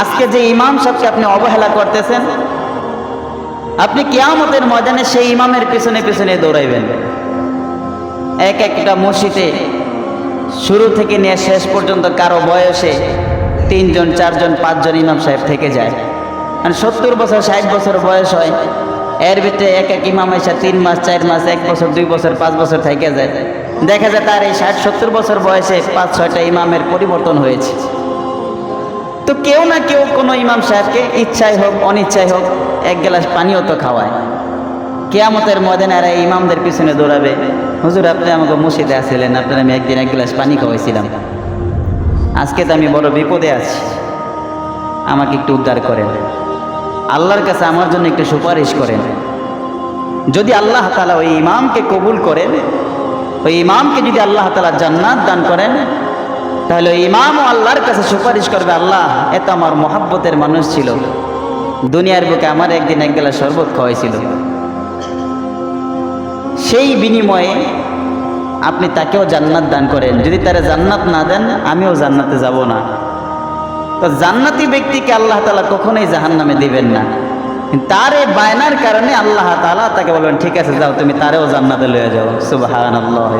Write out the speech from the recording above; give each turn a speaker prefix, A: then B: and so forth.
A: আজকে যে ইমাম সাহেবকে আপনি অবহেলা করতেছেন, আপনি কেয়ামতের ময়দানে সেই ইমামের পিছনে পিছনে দৌড়াইবেন। এক একটা মসজিদে শুরু থেকে নিয়ে শেষ পর্যন্ত কারও বয়সে তিনজন, চারজন, পাঁচজন ইমাম সাহেব থেকে যায়। মানে সত্তর বছর, ষাট বছর বয়স হয়, এর ভিতরে এক এক ইমাম এসে তিন মাস, চার মাস, এক বছর, দুই বছর, পাঁচ বছর থেকে যায়। দেখা যায় তার এই ষাট, সত্তর বছর বয়সে পাঁচ, ছয়টা ইমামের পরিবর্তন হয়েছে। তো কেউ না কেউ কোনো ইমাম সাহেবকে ইচ্ছাই হোক, অনিচ্ছাই হোক, এক গ্লাস পানিও তো খাওয়ায়। কেয়ামতের ময়দানে আর ইমামদের পিছনে দৌড়াবে। হুজুর, আপনি আমাকে মসজিদে আসছিলেন, আপনার আমি একদিন এক গ্লাস পানি খাওয়াইছিলাম। আজকে তো আমি বড় বিপদে আছি। আমাকে একটু উদ্ধার করেন। আল্লাহর কাছে আমার জন্য একটু সুপারিশ করেন। যদি আল্লাহ তালা ওই ইমামকে কবুল করেন, ওই ইমামকে যদি আল্লাহ তালা জান্নাত দান করেন তাহলে ইমামও আল্লাহর কাছে সুপারিশ করবে, আল্লাহ, এত আমার মহাব্বতের মানুষ ছিল। দুনিয়ার বুকে আমার একদিন এক গেলা শরবত খাওয়াইছিল। সেই বিনিময়ে আপনি তাকেও জান্নাত দান করেন। যদি তারা জান্নাত না দেন, আমিও জান্নাতে যাব না। তো জান্নাতি ব্যক্তিকে আল্লাহ তালা কখনোই জাহান নামে দিবেন না। তার এই বায়নার কারণে আল্লাহ তালা তাকে বলবেন, ঠিক আছে, যাও, তুমি তারেও জান্নাতে লয়ে যাও। সুবাহান আল্লাহ